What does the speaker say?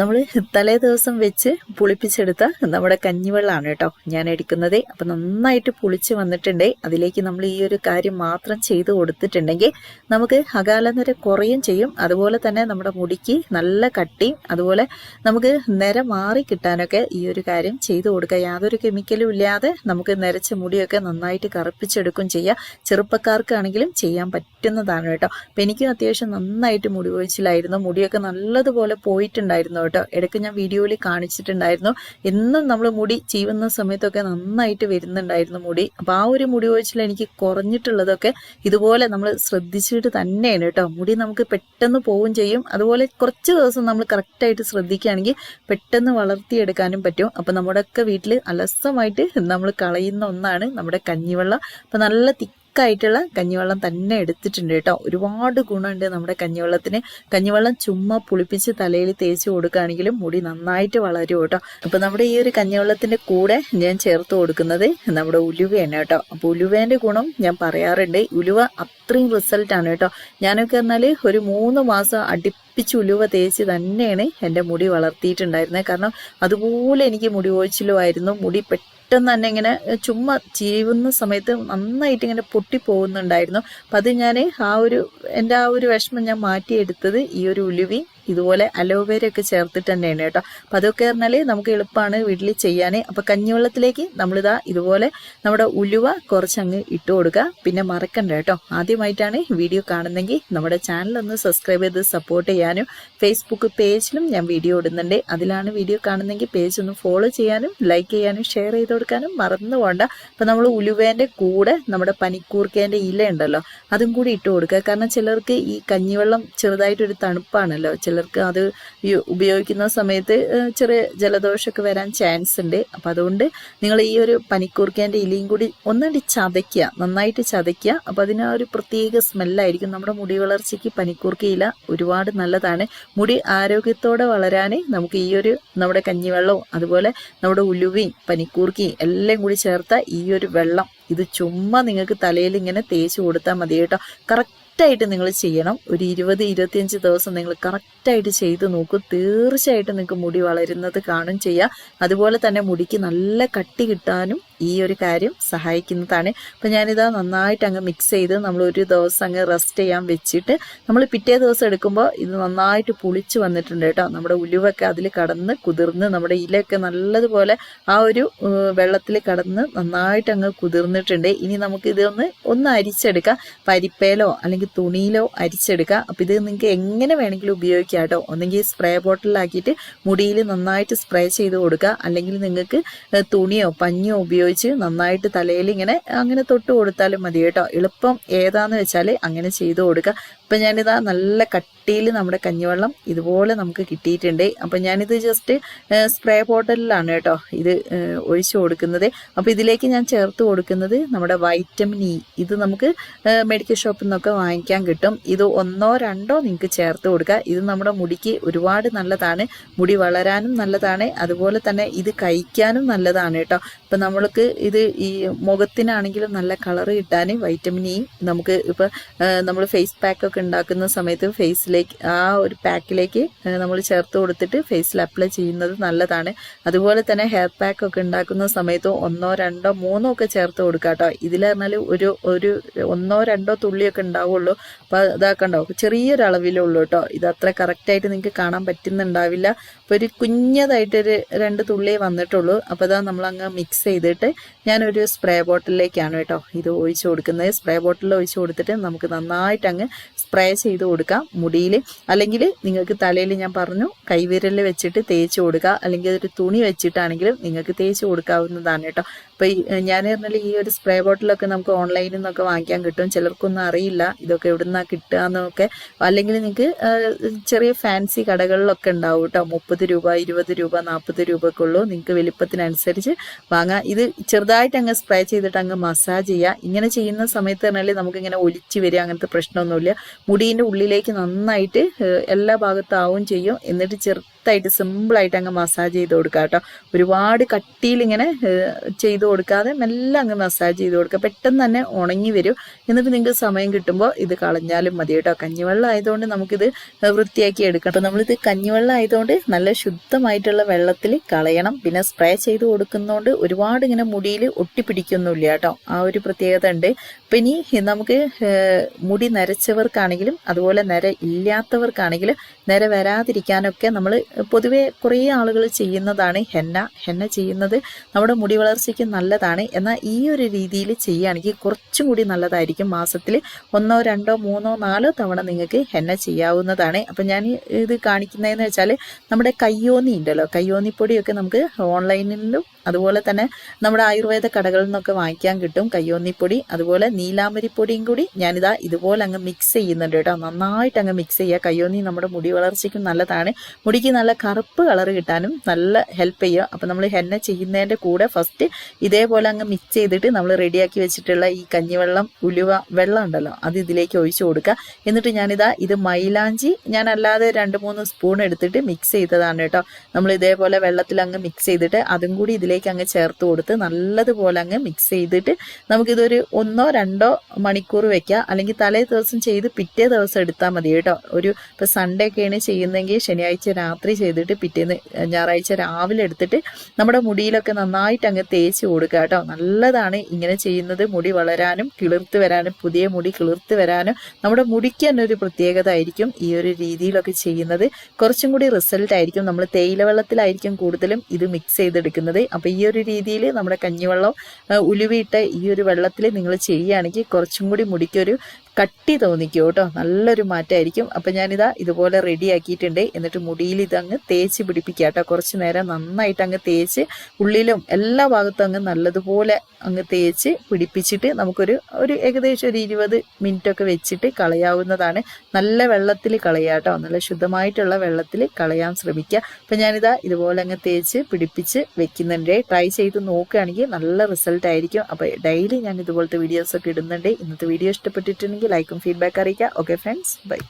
നമ്മൾ തലേ ദിവസം വെച്ച് പുളിപ്പിച്ചെടുത്ത നമ്മുടെ കഞ്ഞിവെള്ളമാണ് കേട്ടോ ഞാൻ എടുക്കുന്നത്. അപ്പൊ നന്നായിട്ട് പുളിച്ച് വന്നിട്ടുണ്ട്. അതിലേക്ക് നമ്മൾ ഈ ഒരു കാര്യം മാത്രം ചെയ്ത് കൊടുത്തിട്ടുണ്ടെങ്കിൽ നമുക്ക് അകാലനര കുറയും ചെയ്യും. അതുപോലെ തന്നെ നമ്മുടെ മുടിക്ക് നല്ല കട്ടിയും അതുപോലെ നമുക്ക് നിര മാറി കിട്ടാനൊക്കെ ഈ ഒരു കാര്യം ചെയ്തു കൊടുക്കുക. യാതൊരു കെമിക്കലും ഇല്ലാതെ നമുക്ക് നിരച്ച മുടിയൊക്കെ നന്നായിട്ട് കറുപ്പിച്ചെടുക്കും ചെയ്യാം. ചെറുപ്പക്കാർക്കാണെങ്കിലും ചെയ്യാൻ പറ്റുന്നതാണ് കേട്ടോ. അപ്പം എനിക്കും അത്യാവശ്യം നന്നായിട്ട് മുടി പൊഴിച്ചിലായിരുന്നു മുടിയൊക്കെ നല്ലതുപോലെ പോയിട്ടുണ്ടായിരുന്നു കേട്ടോ. ഇടയ്ക്ക് ഞാൻ വീഡിയോയിൽ കാണിച്ചിട്ടുണ്ടായിരുന്നു. എന്നും നമ്മൾ മുടി ചീവുന്ന സമയത്തൊക്കെ നന്നായിട്ട് വരുന്നുണ്ടായിരുന്നു മുടി. അപ്പം ആ ഒരു മുടി ഒഴിച്ചിൽ എനിക്ക് കുറഞ്ഞിട്ടുള്ളതൊക്കെ ഇതുപോലെ നമ്മൾ ശ്രദ്ധിച്ചിട്ട് തന്നെയാണ് കേട്ടോ. മുടി നമുക്ക് പെട്ടെന്ന് പോവുകയും ചെയ്യും. അതുപോലെ കുറച്ച് ദിവസം നമ്മൾ കറക്റ്റായിട്ട് ശ്രദ്ധിക്കുകയാണെങ്കിൽ പെട്ടെന്ന് വളർത്തിയെടുക്കാനും പറ്റും. അപ്പം നമ്മുടെയൊക്കെ വീട്ടിൽ അലസമായിട്ട് നമ്മൾ കളയുന്ന ഒന്നാണ് നമ്മുടെ കഞ്ഞിവെള്ളം. അപ്പം നല്ല തിക്കായിട്ടുള്ള കഞ്ഞിവെള്ളം തന്നെ എടുത്തിട്ടുണ്ട് കേട്ടോ. ഒരുപാട് ഗുണമുണ്ട് നമ്മുടെ കഞ്ഞിവെള്ളത്തിന്. കഞ്ഞിവെള്ളം ചുമ്മാ പുളിപ്പിച്ച് തലയിൽ തേച്ച് കൊടുക്കുകയാണെങ്കിലും മുടി നന്നായിട്ട് വളരും കേട്ടോ. അപ്പൊ നമ്മുടെ ഈ ഒരു കഞ്ഞിവെള്ളത്തിന്റെ കൂടെ ഞാൻ ചേർത്ത് കൊടുക്കുന്നത് നമ്മുടെ ഉലുവയാണ് കേട്ടോ. അപ്പൊ ഉലുവേന്റെ ഗുണം ഞാൻ പറയാറുണ്ട്. ഉലുവ അത്രയും റിസൾട്ട് ആണ് കേട്ടോ. ഞാനൊക്കെ പറഞ്ഞാൽ ഒരു മൂന്ന് മാസം അടി അടുപ്പിച്ച് ഉലുവ തേച്ച് തന്നെയാണ് എന്റെ മുടി വളർത്തിയിട്ടുണ്ടായിരുന്നത്. കാരണം അതുപോലെ എനിക്ക് മുടി ഒഴിച്ചിലുമായിരുന്നു മുടി പെട്ടെന്ന് തന്നെ ഇങ്ങനെ ചുമ്മാ ചീവുന്ന സമയത്ത് നന്നായിട്ട് ഇങ്ങനെ പൊട്ടി പോകുന്നുണ്ടായിരുന്നു. അപ്പം അത് ഞാൻ ആ ഒരു എന്റെ ആ ഒരു വിഷമം ഞാൻ മാറ്റിയെടുത്തത് ഈ ഒരു ഉലുവി. ഇതുപോലെ അലോവേര ഒക്കെ ചേർത്തിട്ട് തന്നെയാണ് കേട്ടോ. അപ്പം അതൊക്കെ പറഞ്ഞാൽ നമുക്ക് എളുപ്പമാണ് വീട്ടിൽ ചെയ്യാൻ അപ്പം കഞ്ഞിവെള്ളത്തിലേക്ക് നമ്മളിതാ ഇതുപോലെ നമ്മുടെ ഉലുവ കുറച്ചങ്ങ് ഇട്ട് കൊടുക്കുക പിന്നെ മറക്കണ്ട കേട്ടോ. ആദ്യമായിട്ടാണ് വീഡിയോ കാണുന്നെങ്കിൽ നമ്മുടെ ചാനൽ ഒന്ന് സബ്സ്ക്രൈബ് ചെയ്ത് സപ്പോർട്ട് ചെയ്യാനും ഫേസ്ബുക്ക് പേജിലും ഞാൻ വീഡിയോ ഇടുന്നുണ്ട്. അതിലാണ് വീഡിയോ കാണുന്നെങ്കിൽ പേജ് ഒന്ന് ഫോളോ ചെയ്യാനും ലൈക്ക് ചെയ്യാനും ഷെയർ ചെയ്ത് കൊടുക്കാനും മറന്നു പോകണ്ട അപ്പം നമ്മൾ ഉലുവേന്റെ കൂടെ നമ്മുടെ പനിക്കൂർക്കേന്റെ ഇല ഉണ്ടല്ലോ അതും കൂടി ഇട്ട് കൊടുക്കുക കാരണം ചിലർക്ക് ഈ കഞ്ഞിവെള്ളം ചെറുതായിട്ടൊരു തണുപ്പാണല്ലോ ചിലർക്ക് അത് ഉപയോഗിക്കുന്ന സമയത്ത് ചെറിയ ജലദോഷമൊക്കെ വരാൻ ചാൻസ് ഉണ്ട്. അപ്പം അതുകൊണ്ട് നിങ്ങൾ ഈ ഒരു പനിക്കൂർക്കേന്റെ ഇലയും കൂടി ഒന്നുകൂടി ചതയ്ക്കുക നന്നായിട്ട് ചതയ്ക്കുക. അപ്പം അതിന് ഒരു പ്രത്യേക സ്മെല്ലായിരിക്കും. നമ്മുടെ മുടി വളർച്ചയ്ക്ക് പനിക്കൂർക്ക ഇല ഒരുപാട് നല്ലതാണ്. മുടി ആരോഗ്യത്തോടെ വളരാൻ നമുക്ക് ഈ ഒരു നമ്മുടെ കഞ്ഞിവെള്ളവും അതുപോലെ നമ്മുടെ ഉലുവയും പനിക്കൂർക്കയും എല്ലാം കൂടി ചേർത്ത ഈ ഒരു വെള്ളം ഇത് ചുമ്മാ നിങ്ങൾക്ക് തലയിൽ ഇങ്ങനെ തേച്ച് കൊടുത്താൽ മതി കേട്ടോ. കറക്റ്റായിട്ട് നിങ്ങൾ ചെയ്യണം. ഒരു ഇരുപത് ഇരുപത്തിയഞ്ച് ദിവസം നിങ്ങൾ കറക്റ്റായിട്ട് ചെയ്ത് നോക്കും. തീർച്ചയായിട്ടും നിങ്ങൾക്ക് മുടി വളരുന്നത് കാണും ചെയ്യുക അതുപോലെ തന്നെ മുടിക്ക് നല്ല കട്ടി കിട്ടാനും ഈ ഒരു കാര്യം സഹായിക്കുന്നതാണ്. അപ്പം ഞാനിത് നന്നായിട്ട് അങ്ങ് മിക്സ് ചെയ്ത് നമ്മൾ ഒരു ദിവസം അങ്ങ് റെസ്റ്റ് ചെയ്യാൻ വെച്ചിട്ട് നമ്മൾ പിറ്റേ ദിവസം എടുക്കുമ്പോൾ ഇത് നന്നായിട്ട് പുളിച്ച് വന്നിട്ടുണ്ട് കേട്ടോ. നമ്മുടെ ഉലുവൊക്കെ അതിൽ കടന്ന് കുതിർന്ന് നമ്മുടെ ഇലയൊക്കെ നല്ലതുപോലെ ആ ഒരു വെള്ളത്തിൽ കടന്ന് നന്നായിട്ട് അങ്ങ് കുതിർന്നിട്ടുണ്ട്. ഇനി നമുക്ക് ഇതൊന്ന് ഒന്ന് അരിച്ചെടുക്കാം. പരിപ്പേലോ അല്ലെങ്കിൽ തുണിയിലോ അരിച്ചെടുക്കുക അപ്പം ഇത് നിങ്ങൾക്ക് എങ്ങനെ വേണമെങ്കിലും ഉപയോഗിക്കാം കേട്ടോ. ഒന്നെങ്കിൽ സ്പ്രേ ബോട്ടിലാക്കിയിട്ട് മുടിയിൽ നന്നായിട്ട് സ്പ്രേ ചെയ്ത് കൊടുക്കുക. അല്ലെങ്കിൽ നിങ്ങൾക്ക് തുണിയോ പഞ്ഞിയോ ഉപയോഗിച്ച് നന്നായിട്ട് തലയിൽ ഇങ്ങനെ അങ്ങനെ തൊട്ട് കൊടുത്താലും മതി കേട്ടോ. എളുപ്പം ഏതാന്ന് വെച്ചാൽ അങ്ങനെ ചെയ്ത് കൊടുക്കുക അപ്പം ഞാനിതാ നല്ല കട്ടിയിൽ നമ്മുടെ കഞ്ഞിവെള്ളം ഇതുപോലെ നമുക്ക് കിട്ടിയിട്ടുണ്ട്. അപ്പം ഞാനിത് ജസ്റ്റ് സ്പ്രേ ബോട്ടലിലാണ് കേട്ടോ ഇത് ഒഴിച്ച് കൊടുക്കുന്നത്. അപ്പോൾ ഇതിലേക്ക് ഞാൻ ചേർത്ത് കൊടുക്കുന്നത് നമ്മുടെ വൈറ്റമിൻ ഇ ഇത് നമുക്ക് മെഡിക്കൽ ഷോപ്പിൽ നിന്നൊക്കെ വാങ്ങിക്കാൻ കിട്ടും. ഇത് ഒന്നോ രണ്ടോ നിങ്ങൾക്ക് ചേർത്ത് കൊടുക്കുക ഇത് നമ്മുടെ മുടിക്ക് ഒരുപാട് നല്ലതാണ്. മുടി വളരാനും നല്ലതാണ്. അതുപോലെ തന്നെ ഇത് കഴിക്കാനും നല്ലതാണ് കേട്ടോ. ഇപ്പം നമ്മൾക്ക് ഇത് ഈ മുഖത്തിനാണെങ്കിലും നല്ല കളർ കിട്ടാൻ വൈറ്റമിൻ ഇ നമുക്ക് ഇപ്പം നമ്മൾ ഫേസ് പാക്ക് ഒക്കെ ഉണ്ടാക്കുന്ന സമയത്ത് ഫേസിലേക്ക് ആ ഒരു പാക്കിലേക്ക് നമ്മൾ ചേർത്ത് കൊടുത്തിട്ട് ഫേസിൽ അപ്ലൈ ചെയ്യുന്നത് നല്ലതാണ്. അതുപോലെ തന്നെ ഹെയർ പാക്ക് ഒക്കെ ഉണ്ടാക്കുന്ന സമയത്ത് ഒന്നോ രണ്ടോ മൂന്നോ ഒക്കെ ചേർത്ത് കൊടുക്കുക കേട്ടോ. ഇതിൽ പറഞ്ഞാൽ ഒരു ഒരു ഒന്നോ രണ്ടോ തുള്ളിയൊക്കെ ഉണ്ടാവുള്ളൂ. അപ്പോൾ ഇതാക്കണ്ടോ? ചെറിയൊരളവിലേ ഉള്ളൂ കേട്ടോ. ഇത് അത്ര കറക്റ്റായിട്ട് നിങ്ങൾക്ക് കാണാൻ പറ്റുന്നുണ്ടാവില്ല. അപ്പോൾ ഒരു കുഞ്ഞതായിട്ടൊരു രണ്ട് തുള്ളിയേ വന്നിട്ടുള്ളൂ. അപ്പോൾ അതാ നമ്മൾ അങ്ങ് മിക്സ് ചെയ്തിട്ട് ഞാനൊരു സ്പ്രേ ബോട്ടിലേക്കാണ് കേട്ടോ ഇത് ഒഴിച്ച് കൊടുക്കുന്നത്. സ്പ്രേ ബോട്ടിൽ ഒഴിച്ച് കൊടുത്തിട്ട് നമുക്ക് നന്നായിട്ട് അങ്ങ് സ്പ്രേ ചെയ്ത് കൊടുക്കാം മുടിയിൽ. അല്ലെങ്കിൽ നിങ്ങൾക്ക് തലയിൽ ഞാൻ പറഞ്ഞു കൈവിരലിൽ വെച്ചിട്ട് തേച്ച് കൊടുക്കുക. അല്ലെങ്കിൽ ഒരു തുണി വെച്ചിട്ടാണെങ്കിലും നിങ്ങൾക്ക് തേച്ച് കൊടുക്കാവുന്നതാണ് കേട്ടോ. അപ്പോൾ ഞാൻ പറഞ്ഞാൽ ഈ ഒരു സ്പ്രേ ബോട്ടിലൊക്കെ നമുക്ക് ഓൺലൈനിൽ നിന്നൊക്കെ വാങ്ങിക്കാൻ കിട്ടും. ചിലർക്കൊന്നും അറിയില്ല ഇതൊക്കെ എവിടുന്നാണ് കിട്ടുക എന്നൊക്കെ അല്ലെങ്കിൽ നിങ്ങൾക്ക് ചെറിയ ഫാൻസി കടകളിലൊക്കെ ഉണ്ടാവും കേട്ടോ. മുപ്പത് രൂപ ഇരുപത് രൂപ നാൽപ്പത് രൂപയ്ക്ക് ഉള്ളൂ. നിങ്ങൾക്ക് വലിപ്പത്തിനനുസരിച്ച് വാങ്ങാം. ഇത് ചെറുതായിട്ട് അങ്ങ് സ്പ്രേ ചെയ്തിട്ട് അങ്ങ് മസാജ് ചെയ്യുക ഇങ്ങനെ ചെയ്യുന്ന സമയത്ത് പറഞ്ഞാൽ നമുക്കിങ്ങനെ ഒലിച്ച് വരിക അങ്ങനത്തെ പ്രശ്നമൊന്നുമില്ല. മുടീന്റെ ഉള്ളിലേക്ക് നന്നായിട്ട് എല്ലാ ഭാഗത്താവും ചെയ്യും. എന്നിട്ട് ചെറുതായിട്ട് സിമ്പിളായിട്ട് അങ്ങ് മസാജ് ചെയ്ത് കൊടുക്കുക കേട്ടോ. ഒരുപാട് കട്ടിയിൽ ഇങ്ങനെ ചെയ്ത് കൊടുക്കാതെ മെല്ലെ അങ്ങ് മസാജ് ചെയ്ത് കൊടുക്കുക പെട്ടെന്ന് തന്നെ ഉണങ്ങി വരും. എന്നിട്ട് നിങ്ങൾക്ക് സമയം കിട്ടുമ്പോൾ ഇത് കളഞ്ഞാലും മതി കേട്ടോ. കഞ്ഞിവെള്ളം ആയതുകൊണ്ട് നമുക്കിത് വൃത്തിയാക്കി എടുക്കാം അപ്പോൾ നമ്മളിത് കഞ്ഞിവെള്ളം ആയതുകൊണ്ട് നല്ല ശുദ്ധമായിട്ടുള്ള വെള്ളത്തിൽ കളയണം. പിന്നെ സ്പ്രേ ചെയ്ത് കൊടുക്കുന്നതുകൊണ്ട് ഒരുപാട് ഇങ്ങനെ മുടിയിൽ ഒട്ടിപ്പിടിക്കൊന്നുമില്ല കേട്ടോ. ആ ഒരു പ്രത്യേകത ഉണ്ട്. ഇനി നമുക്ക് മുടി നരച്ചവർക്കാണെങ്കിലും അതുപോലെ നര ഇല്ലാത്തവർക്കാണെങ്കിലും നര വരാതിരിക്കാനൊക്കെ നമ്മൾ പൊതുവെ കുറേ ആളുകൾ ചെയ്യുന്നതാണ് ഹെന്ന. ഹെന്ന ചെയ്യുന്നത് നമ്മുടെ മുടി വളർച്ചയ്ക്ക് നല്ലതാണ്. എന്നാൽ ഈ ഒരു രീതിയിൽ ചെയ്യുകയാണെങ്കിൽ കുറച്ചും കൂടി നല്ലതായിരിക്കും. മാസത്തിൽ ഒന്നോ രണ്ടോ മൂന്നോ നാലോ തവണ നിങ്ങൾക്ക് ഹെന്ന ചെയ്യാവുന്നതാണ്. അപ്പം ഞാൻ ഇത് കാണിക്കുന്നതെന്ന് വെച്ചാൽ നമ്മുടെ കയ്യോന്നി ഉണ്ടല്ലോ. കയ്യോന്നിപ്പൊടിയൊക്കെ നമുക്ക് ഓൺലൈനിലും അതുപോലെ തന്നെ നമ്മുടെ ആയുർവേദ കടകളിൽ നിന്നൊക്കെ വാങ്ങിക്കാൻ കിട്ടും കയ്യോന്നിപ്പൊടി അതുപോലെ നീലാമരിപ്പൊടിയും കൂടി ഞാനിതാ ഇതുപോലെ അങ്ങ് മിക്സ് ചെയ്യുന്നുണ്ട് കേട്ടോ. നന്നായിട്ട് അങ്ങ് മിക്സ് ചെയ്യുക. കയ്യോന്നി നമ്മുടെ മുടി വളർച്ചയ്ക്കും നല്ലതാണ്. മുടിക്ക് നല്ല കറുപ്പ് കളർ കിട്ടാനും നല്ല ഹെൽപ്പ് ചെയ്യുക. അപ്പം നമ്മൾ ഹെന്ന ചെയ്യുന്നതിന്റെ കൂടെ ഫസ്റ്റ് ഇതേപോലെ അങ്ങ് മിക്സ് ചെയ്തിട്ട് നമ്മൾ റെഡിയാക്കി വെച്ചിട്ടുള്ള ഈ കഞ്ഞിവെള്ളം ഉലുവ വെള്ളം ഉണ്ടല്ലോ അത് ഇതിലേക്ക് ഒഴിച്ചു കൊടുക്കുക. എന്നിട്ട് ഞാനിതാ ഇത് മൈലാഞ്ചി ഞാൻ അല്ലാതെ രണ്ട് മൂന്ന് സ്പൂൺ എടുത്തിട്ട് മിക്സ് ചെയ്തതാണ് കേട്ടോ. നമ്മൾ ഇതേപോലെ വെള്ളത്തിൽ അങ്ങ് മിക്സ് ചെയ്തിട്ട് അതും കൂടി ഇതിലേക്ക് അങ്ങ് ചേർത്ത് കൊടുത്ത് നല്ലതുപോലെ അങ്ങ് മിക്സ് ചെയ്തിട്ട് നമുക്കിതൊരു ഒന്നോ രണ്ടോ മണിക്കൂർ വെക്കാം. അല്ലെങ്കിൽ തലേ ദിവസം ചെയ്ത് പിറ്റേ ദിവസം എടുത്താൽ മതി കേട്ടോ. ഒരു ഇപ്പോൾ സൺഡേ ഒക്കെയാണ് ചെയ്യുന്നതെങ്കിൽ ശനിയാഴ്ച രാത്രി ചെയ്തിട്ട് പിറ്റേന്ന് ഞായറാഴ്ച രാവിലെ എടുത്തിട്ട് നമ്മുടെ മുടിയിലൊക്കെ നന്നായിട്ട് അങ്ങ് തേച്ച് കൊടുക്കുക കേട്ടോ. നല്ലതാണ് ഇങ്ങനെ ചെയ്യുന്നത്. മുടി വളരാനും കിളിർത്ത് വരാനും പുതിയ മുടി കിളിർത്ത് വരാനും നമ്മുടെ മുടിക്ക് തന്നെ ഒരു പ്രത്യേകത ആയിരിക്കും ഈ ഒരു രീതിയിലൊക്കെ ചെയ്യുന്നത്. കുറച്ചും കൂടി റിസൾട്ട് ആയിരിക്കും. നമ്മൾ തേയില വെള്ളത്തിലായിരിക്കും കൂടുതലും ഇത് മിക്സ് ചെയ്തെടുക്കുന്നത്. അപ്പോൾ ഈ ഒരു രീതിയിൽ നമ്മുടെ കഞ്ഞിവെള്ളം ഉലുവിയിട്ട് ഈ ഒരു വെള്ളത്തിൽ നിങ്ങൾ ചെയ്യുകയാണെങ്കിൽ കുറച്ചും കൂടി മുടിക്കൊരു കട്ടി തോന്നിക്കും കേട്ടോ. നല്ലൊരു മാറ്റമായിരിക്കും അപ്പം ഞാനിതാ ഇതുപോലെ റെഡി ആക്കിയിട്ടുണ്ട് എന്നിട്ട് മുടിയിൽ ഇതങ്ങ് തേച്ച് പിടിപ്പിക്കുക കേട്ടോ. കുറച്ച് നേരം നന്നായിട്ട് അങ്ങ് തേച്ച് ഉള്ളിലും എല്ലാ ഭാഗത്തും അങ്ങ് നല്ലതുപോലെ അങ്ങ് തേച്ച് പിടിപ്പിച്ചിട്ട് നമുക്കൊരു ഒരു ഏകദേശം ഒരു ഇരുപത് ഒക്കെ വെച്ചിട്ട് കളയാവുന്നതാണ്. നല്ല വെള്ളത്തിൽ കളയുക കേട്ടോ. നല്ല ശുദ്ധമായിട്ടുള്ള വെള്ളത്തിൽ കളയാൻ ശ്രമിക്കുക. അപ്പം ഞാനിതാ ഇതുപോലെ അങ്ങ് തേച്ച് പിടിപ്പിച്ച് വെക്കുന്നുണ്ട്. ട്രൈ ചെയ്ത് നോക്കുകയാണെങ്കിൽ നല്ല റിസൾട്ട് ആയിരിക്കും അപ്പോൾ ഡെയിലി ഞാൻ ഇതുപോലത്തെ വീഡിയോസൊക്കെ ഇടുന്നുണ്ട്. ഇന്നത്തെ വീഡിയോ ഇഷ്ടപ്പെട്ടിട്ടുണ്ടെങ്കിൽ ലൈക്കും ഫീഡ്ബാക്ക് അറിയിക്കുക ഓക്കെ ഫ്രണ്ട്സ് ബൈ